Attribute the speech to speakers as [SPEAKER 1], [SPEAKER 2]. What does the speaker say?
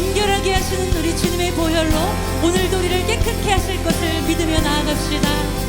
[SPEAKER 1] 정결하게 하시는 우리 주님의 보혈로 오늘도 우리를 깨끗게 하실 것을 믿으며 나아갑시다.